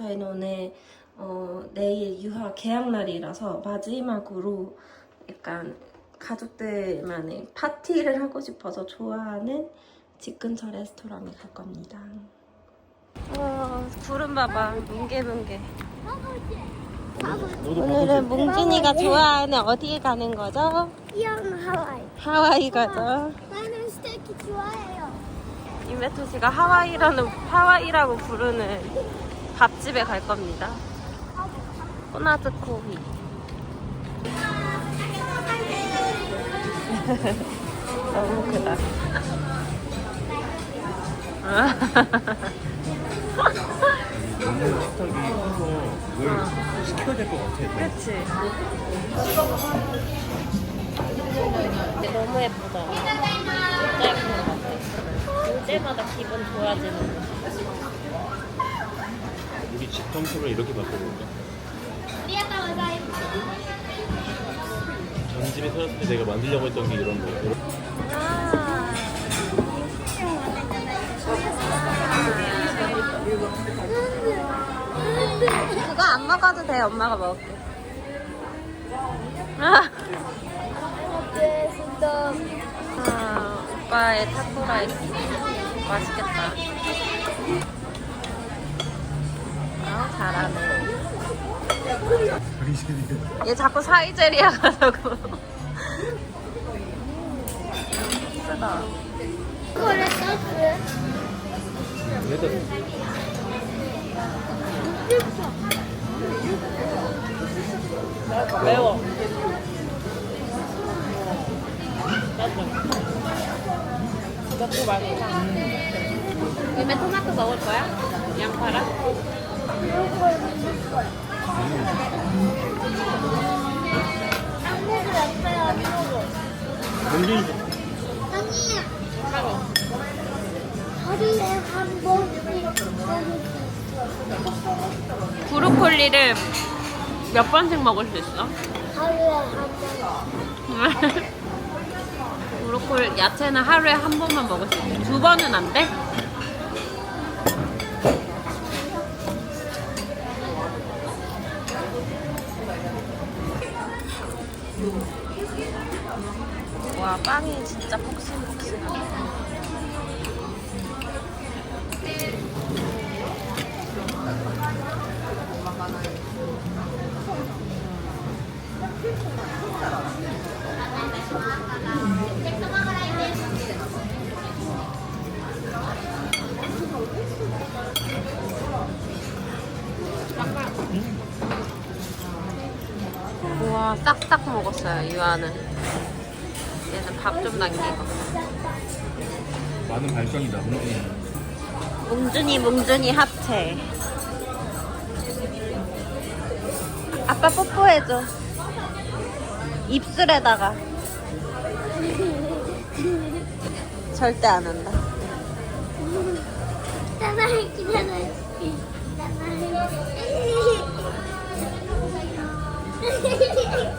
저희는 오늘 어, 내일 유학 개학 날이라서 마지막으로 약간 가족들만의 파티를 하고 싶어서 좋아하는 집 근처 레스토랑에 갈 겁니다. 와, 구름 봐봐. 뭉게뭉게. 오늘은 뭉진이가 좋아하는 어디에 가는 거죠? 이형 하와이. 하와이 가죠. 나는 스테이크 좋아해요. 임베토 씨가 하와이라는 하와이라고 부르는 밥집에 갈 겁니다. 꼬나드 코비. 너무 크다. 너무 식탁이 커서 뭘 시켜야 될 것 같아. 그치? 너무 예쁘다. 진짜 예쁜 것 같아. 볼 때마다 기분 좋아지는 거. 집 청소를 이렇게 바꿔볼까? 전 집에 살았을 때 내가 만들려고 했던 게 이런 거. 아. 그거 안 먹어도 돼. 엄마가 먹을게. 아, 아, 오빠의 타코라이스. 맛있겠다. 잘하네. 얘 자꾸 사이제리아 가자고. 소스. 매워. 맛있다. 토마토 먹을 거야? 양파랑? 브로콜리를 몇 번씩 먹을 수 있어? 하루에 한 번. 브로콜 야채는 하루에 한 번만 먹을 수 있어. 두 번은 안 돼? 와 빵이 진짜 폭신폭신하다. 우와 싹싹 먹었어요 유아는. 밥 좀 남기고. 많은 발전이다. 뭉뚱이. 뭉준이 뭉준이 합체. 아빠 뽀뽀해줘. 입술에다가. 절대 안 한다. 나나를 기다려. 이거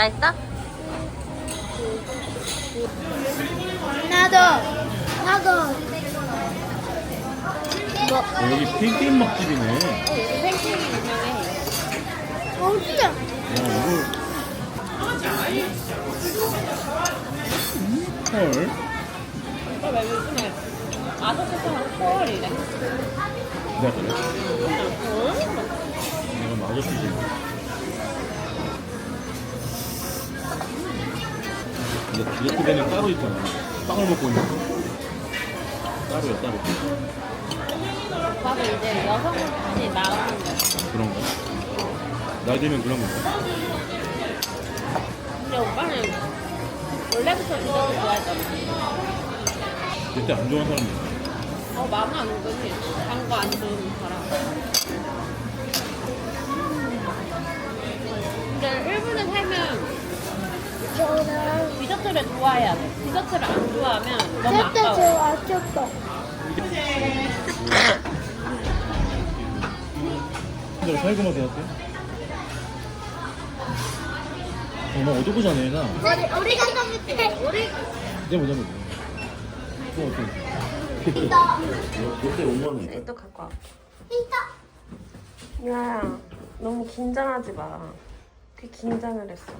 맛있어? 나도 나도 뭐 어, 여기 팬케이크 맛집이네. 팬케이크 유명해. 어, 이거. 음, 헐. 오빠 왜 요즘에 아저씨처럼 콜이래? 내가 그래? 내가 뭐 아저씨지. 근데 이렇게 되면 따로 있잖아. 빵을 먹고 있는 거. 따로야, 따로. 오빠도 이제 여성분이 나오는 거. 그런 거. 나이 들면 그런 건가? 근데 오빠는 원래부터 디저트 좋아했잖아. 그때 안 좋아하는 사람이 있어. 어, 많아, 은근히. 단거 안 좋은 사람. 근데 일본에 살면 디저트를 좋아해야 돼. 디저트를 안 좋아하면 너무 그때 아까워. 제일 아꼈어. 근데 살구만 대학교? 어머 어디 자네 나. 우리 우리 간다 밑에 우리 이제 뭐자 뭐. 또 어때? 그때 5만 원. 또 갖고 와. 있다 야, 너무 긴장하지 마. 그 긴장을 했어.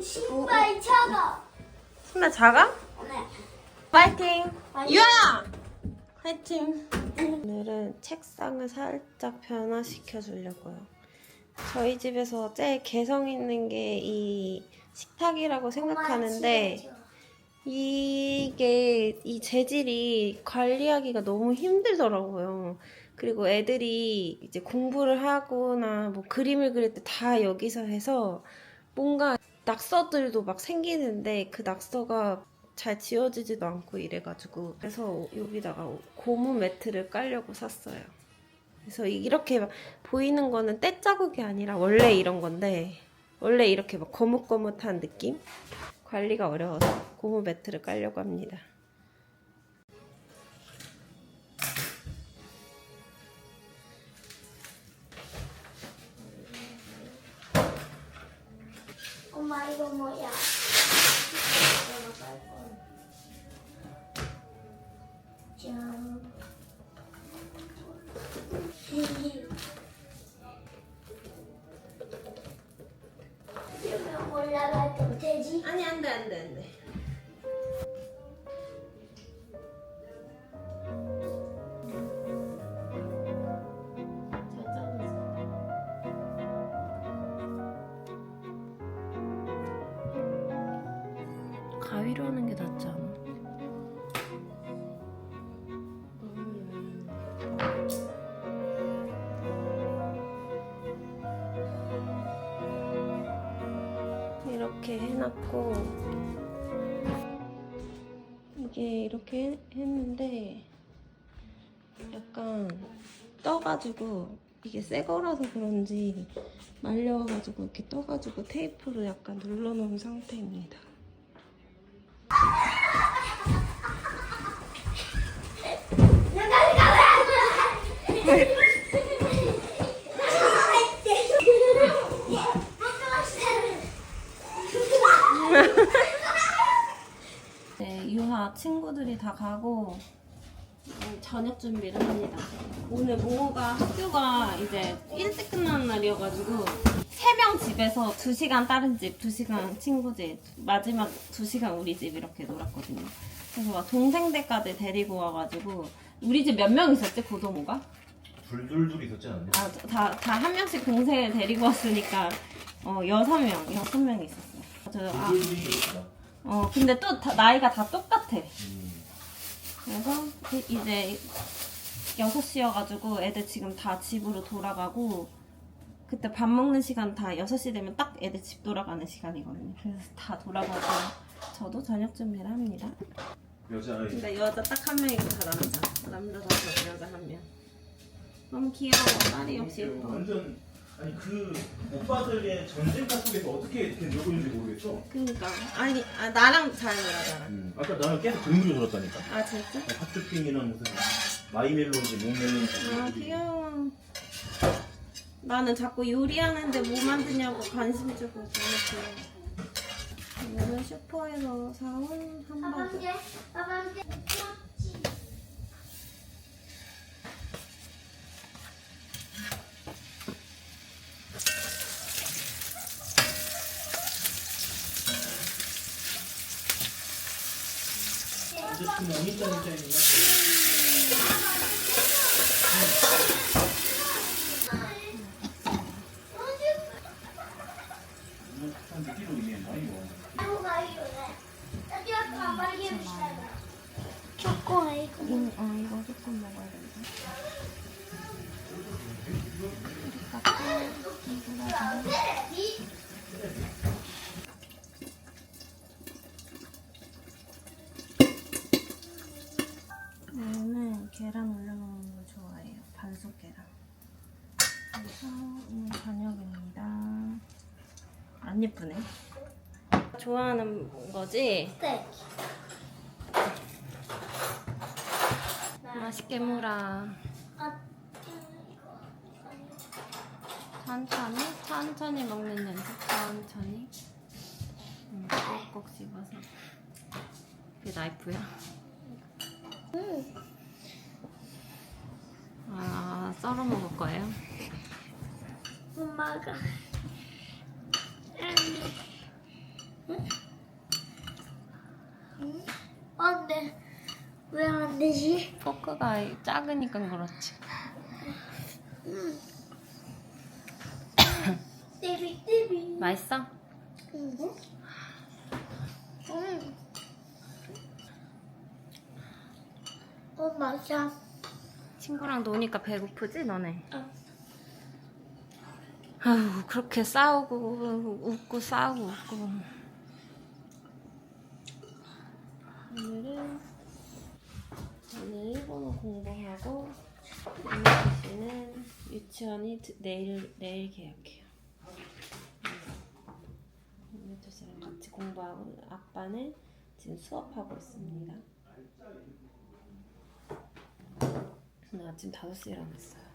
신발 차가 신발 작아? 네 파이팅! 유아야! 파이팅! 오늘은 책상을 살짝 변화시켜 주려고요. 저희 집에서 제일 개성 있는 게 이 식탁이라고 생각하는데 이게 이 재질이 관리하기가 너무 힘들더라고요. 그리고 애들이 이제 공부를 하거나 뭐 그림을 그릴 때 다 여기서 해서 뭔가 낙서들도 막 생기는데 그 낙서가 잘 지워지지도 않고 이래가지고 그래서 여기다가 고무 매트를 깔려고 샀어요. 그래서 이렇게 막 보이는 거는 때 자국이 아니라 원래 이런 건데 원래 이렇게 막 거뭇거뭇한 느낌? 관리가 어려워서 고무 매트를 깔려고 합니다. 엄마 이거 뭐야 짠 여기 올라가도 되지? 아니 안돼 안돼 안돼. 이렇게 해놨고 이게 이렇게 해- 했는데 약간 떠가지고 이게 새 거라서 그런지 말려가지고 이렇게 떠가지고 테이프로 약간 눌러놓은 상태입니다. 네, 유하 친구들이 다 가고 음, 저녁 준비를 합니다. 오늘 모모가 학교가 이제 일찍 끝나는 날이어가지고 세 명 집에서 2시간 다른 집, 2시간 친구 집, 마지막 2시간 우리 집 이렇게 놀았거든요. 그래서 막 동생들까지 데리고 와가지고 우리 집 몇 명 있었지 고도모가? 둘둘둘 있었지 않았냐? 아, 다, 다 한 명씩 동생을 데리고 왔으니까 어, 여섯 명, 여섯 명 있었어요. 저, 아, 둘둘이 있었다. 어, 근데 또 다- 나이가 다 똑같아. 음. 그래서 그 이제 6시여가지고 애들 지금 다 집으로 돌아가고 그때 밥 먹는 시간 다 6시 되면 딱 애들 집 돌아가는 시간이거든요. 그래서 다 돌아가고 저도 저녁 준비를 합니다. 여자아이. 근데 여자 딱 한 명이고 다 남자. 남자 다섯, 여자 한 명. 너무 귀여워. 딸이 역시 예뻐. 완전 아니 그 오빠들의 전쟁가 속에서 어떻게 이렇게 놀고 있는지 모르겠어. 그니까 아니 아, 나랑 잘 놀아잖아. 음. 아까 나는 계속 그런 소리 들었다니까. 아 진짜? 핫쇼핑이랑 무슨 마이멜로인지 목멜로인지 아 귀여워. 나는 자꾸 요리하는데 뭐 만드냐고 관심 주고 너무 귀여워. 오늘 슈퍼에서 사온. 아방제 아방제 이제 지금 어니짱 입장이구나. 한 6kg 이내 많이 먹어. 초코 아이고 응, 아 이거 조금 먹어야 된다. 저는 계란 올려놓는 걸 좋아해요. 반숙 계란. 그래서 오늘 저녁입니다. 안 예쁘네. 좋아하는 거지? 스테이크 맛있게 물어. 아, 천천히, 천천히 먹는 연습. 천천히. 음, 꼭꼭 씹어서. 그게 나이프야. 음. 아, 썰어 먹을 거예요? 엄마가. 응? 응? 안 돼. 왜 안 되지? 포크가 작으니까 그렇지. 띠비 띠비. 맛있어? 응. 응. 어 맞아. 친구랑 노니까 배고프지, 너네? 어. 아유, 그렇게 싸우고, 웃고, 싸우고, 웃고. 오늘은, 오늘 일본어 공부하고, 이미지 씨는 유치원이 드- 내일, 내일 개학해요. 이미지 씨랑 같이 공부하고, 아빠는 지금 수업하고 있습니다. 오늘 아침 5시에 일어났어요.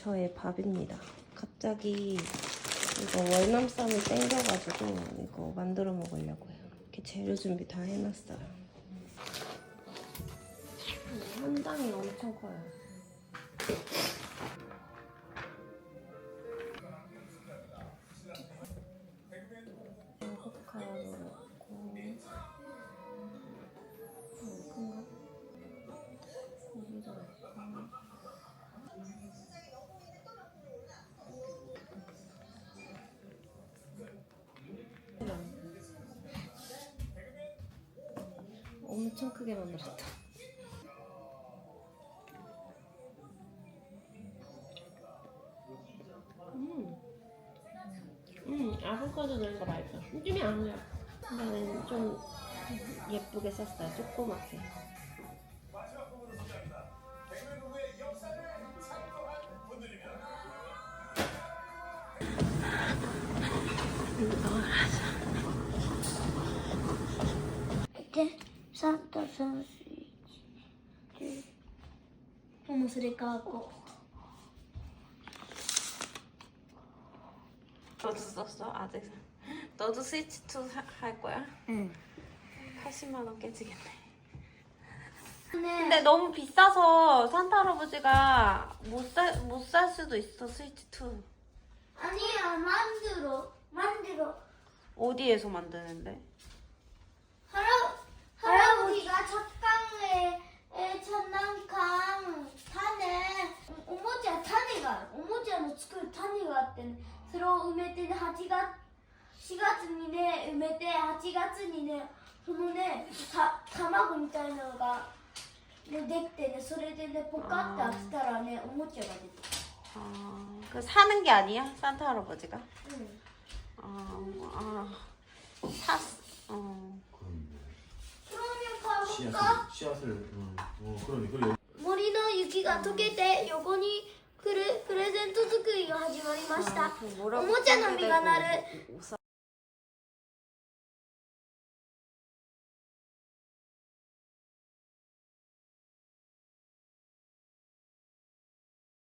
저의 밥입니다. 갑자기 이거 월남쌈을 땡겨가지고 이거 만들어 먹으려고요. 이렇게 재료 준비 다 해놨어요. 현장이 엄청 커요. 엄청 크게 만들었다. 음, 음, 아보카도 넣은 거 맛있어. 느낌이 안 나요. 나는 좀 예쁘게 썼어요. 조그맣게. 무슨 무술이 까고 너도 썼어 아직 너도 스위치 2할 거야? 응 80만 원 깨지겠네 근데 너무 비싸서 산타 할아버지가 못살못살 수도 있어 스위치 2 아니 야 만들어 만들어 어디에서 만드는데? 8月にねそのねた卵みたいなのが、ね、できてねそれでねポカって開けたらねおもちゃが出て 아, 그 사는 게 아니야? 산타 할아버지가? くる、 아, 아, 샀, 어. 그러면 가볼까? 씨앗을 씨앗을 응. 어 그러네 그래 森の雪が溶けて横に来るプレゼント作りが始まりました 아, 그 뭐라고 おもちゃの実がなる 써야 되고,